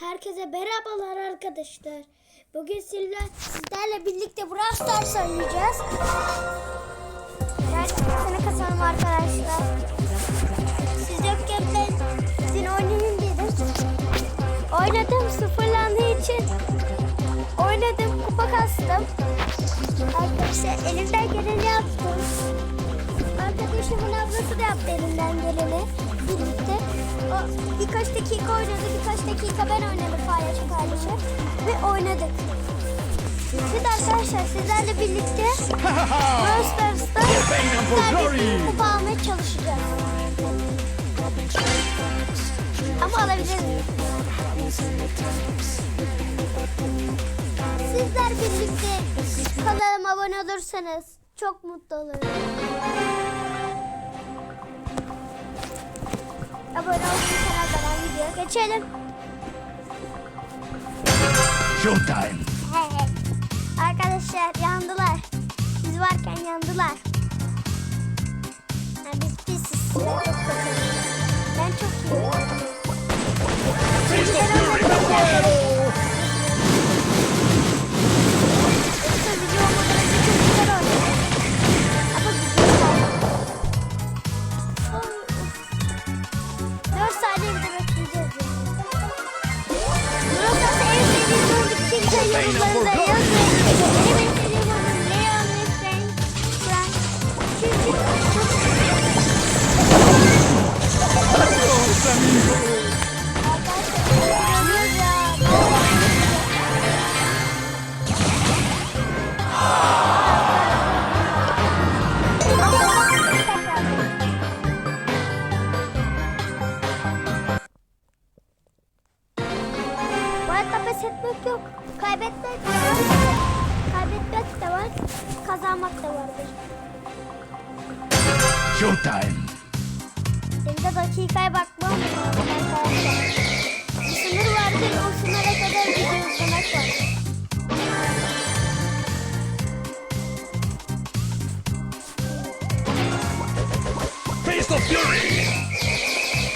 Herkese merhabalar arkadaşlar. Bugün sizler, sizlerle birlikte Brawl Stars oynayacağız. Gerçekten kazanım arkadaşlar. Siz yokken ben sizin oynayayım dedim. Oynadım sıfırlandığı için oynadım kupa kastım. Arkadaşlar elimden geleni yaptım. Arkadaşımın ablası da yaptı elinden geleni birlikte. Birkaç dakika oynadı, birkaç dakika ben oynadım paylaşım paylaşım ve oynadık. Şimdi arkadaşlar sizlerle birlikte Brawl Stars'ta serbest kupa almaya çalışacağız. Ama alabiliriz. Sizler birlikte kanalıma abone olursanız çok mutlu olurum. Abone olursanız zaman video geçelim. Showtime. Hey. Arkadaşlar yandılar. Biz varken yandılar.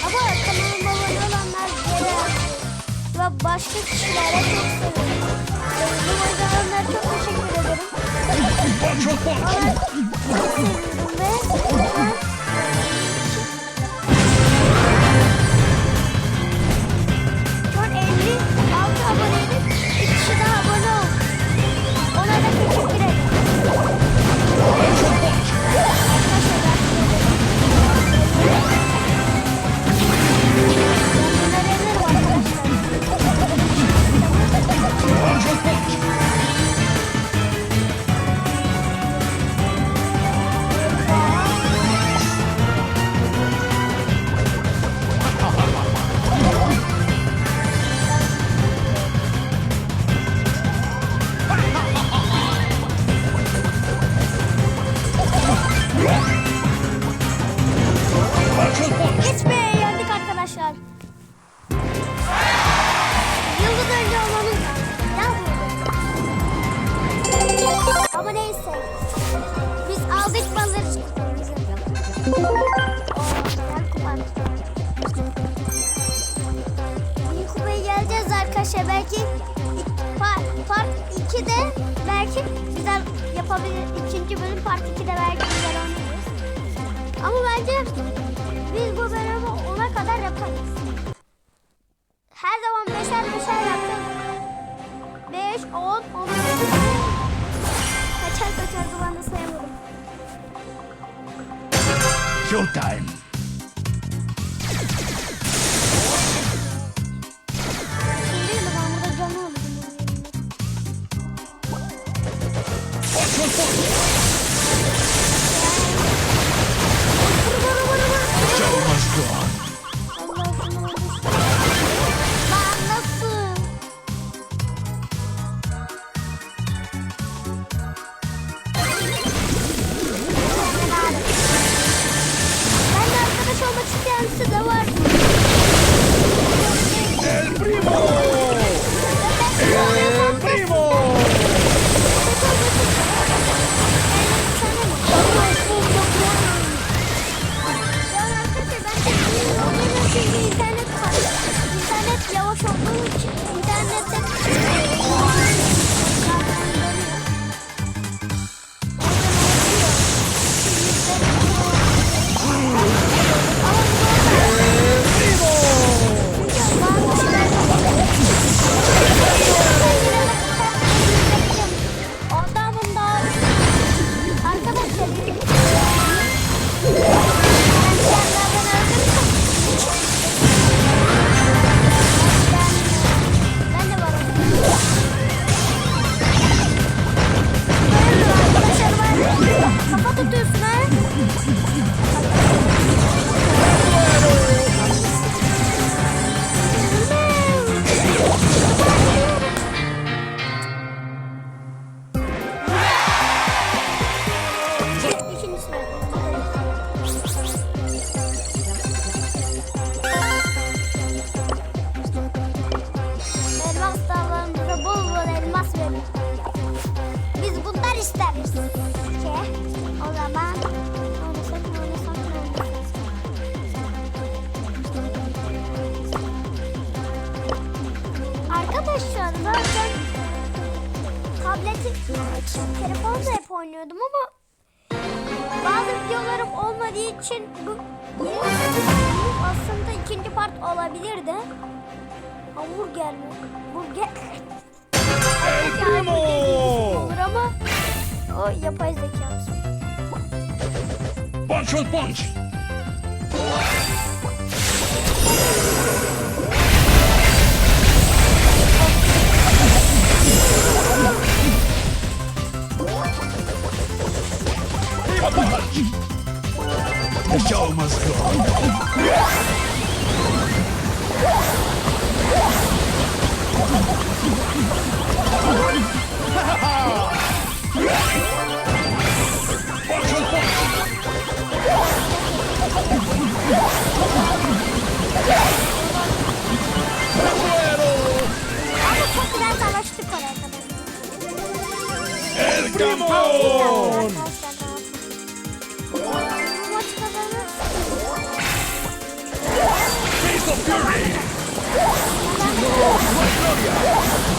Ama kanalıma abone olanlar geri ve başka kişilere çok seviyorum. Bu yüzden onlara çok teşekkür ederim. Seviyorum ve Bir kupaya geleceğiz arkadaşlar. Belki part, part 2'de belki güzel yapabilir. İkinci bölüm part 2'de belki güzel oynarız. Ama bence biz bu bölümü ona kadar yaparız. Showtime. için bu aslında ikinci part olabilirdi. Hamburger mi? Burger. Primo. Olur ama o yapay zeka. Punch on punch. Come on! The show must go on. Primo! Fury! Fury!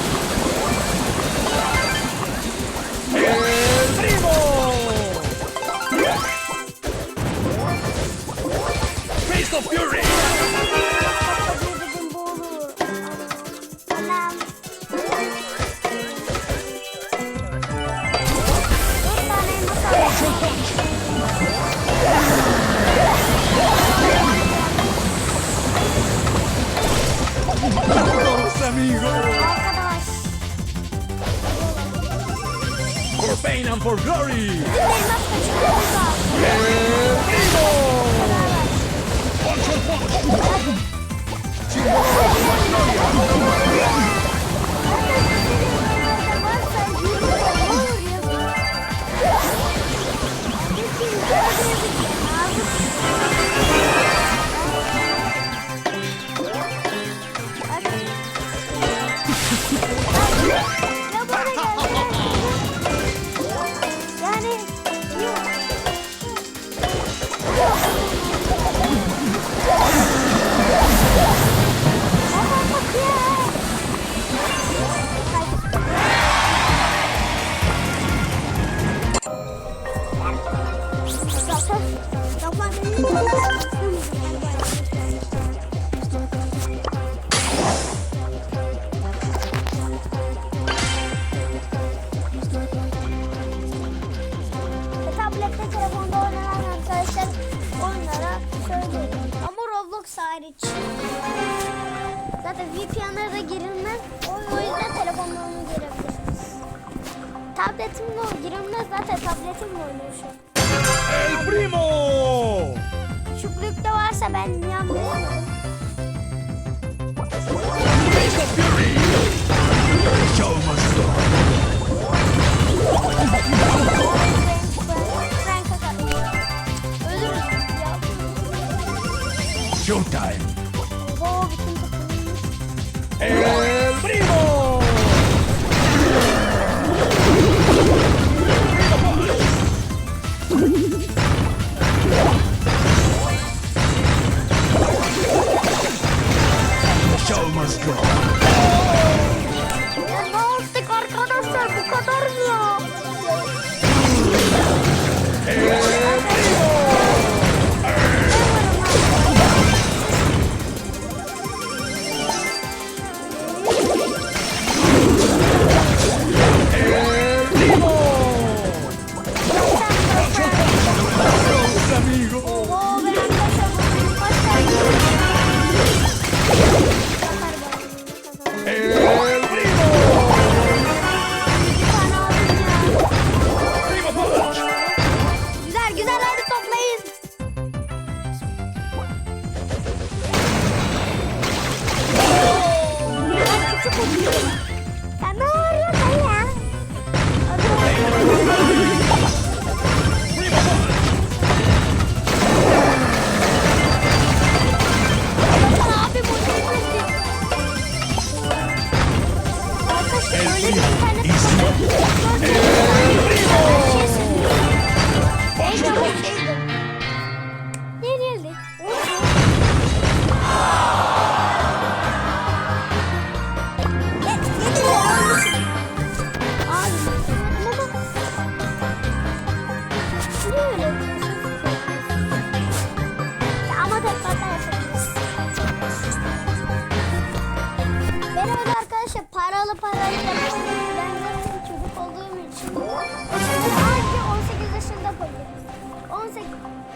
tabletimle giremez zaten tabletimle oynuyorum El Primo! Şu blokta varsa ben yanmıyorum. Show must go.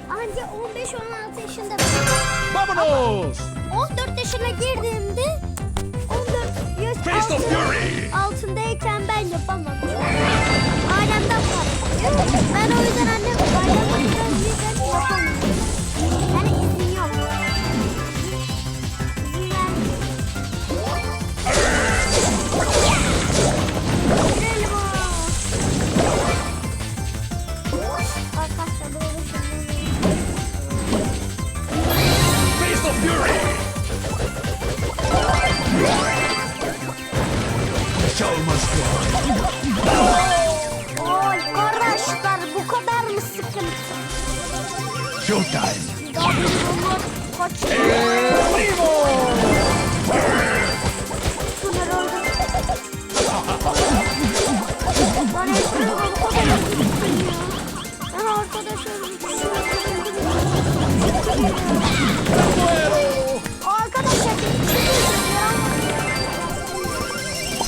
Anca 15-16 yaşında Vámonos! 14 yaşına girdiğimde 14 yaş Face of Fury! altındayken ben yapamam. Ailemden para. Ben o yüzden annem ailemden biraz Oy arkadaşlar bu kadar mı sıkıntı? Showtime! Daha bir bunlar kaç Primo!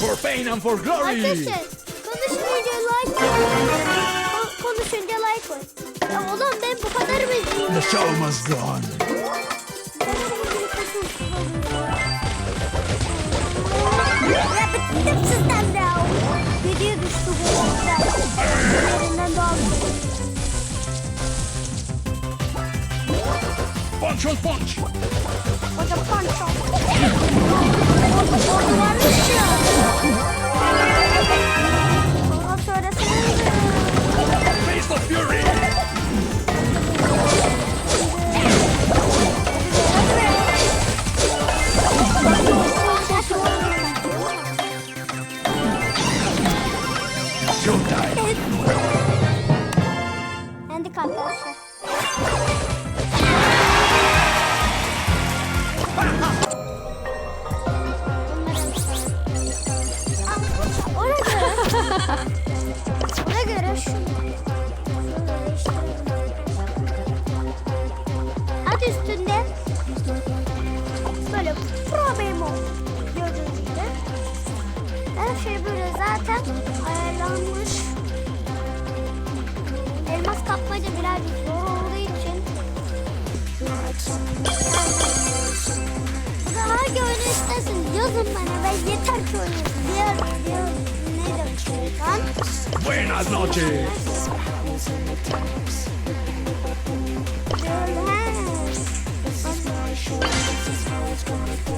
For pain and for glory! Arkadaşlar konuşunca like Ko- konuşunca like koy. Ya oğlum ben bu kadar mı izleyeyim? The show must go on. Ya bıktım sizden de. Video düştü bu yüzden. Yerinden daha Punch on punch! Face of Fury! Böyle problem gördüğünüz gibi her şey böyle zaten ayarlanmış. Elmas kapmaca birazcık zor olduğu için Bu da hangi oyunu istersin yazın bana ben yeter ki oynayayım. Diğer, diğer ne demek şeytan? Buenas noches! Güzel. this is how it's gonna go.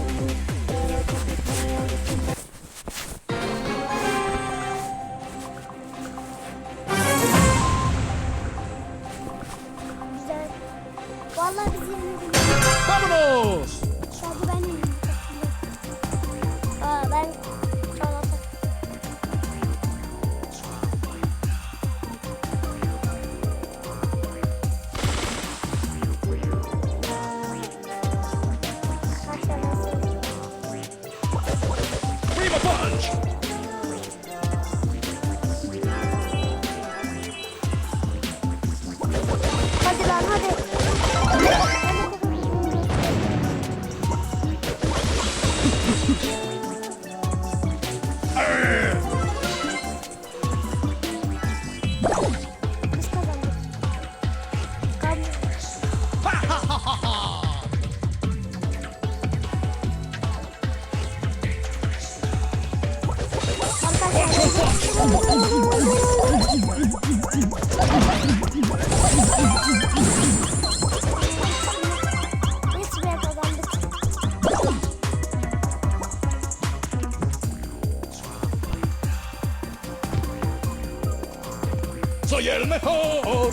Burger mejor.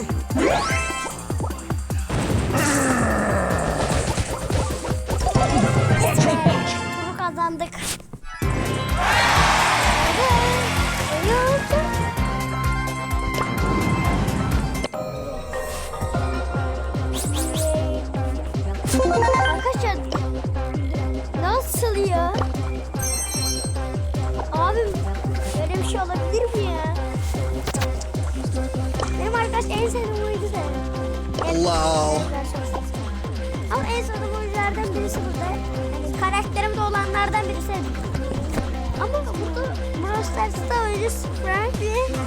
Kazandık. Arkadaşlar nasıl ya? Abim böyle bir şey olabilir. En sevdiğim oyuncu da. Allah. Ama en sevdiğim oyunculardan birisi burada. Yani karakterimde olanlardan birisi. Ama burada Brawl Stars'ta oyuncu Frank Leon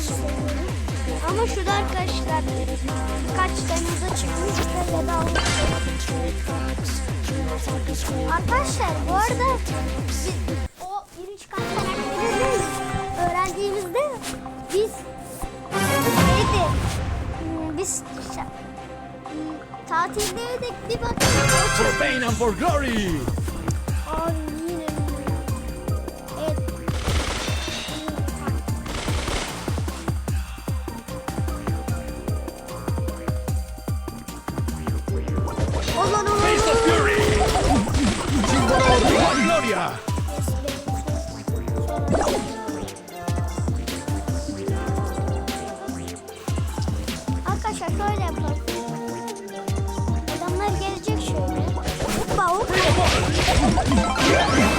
seviyorum. Ama şurada arkadaşlar kaç tanımıza çıkmış ve ya da Arkadaşlar bu arada Biz şa- hmm, tatildeydik bir. For pain and for glory. Yeah.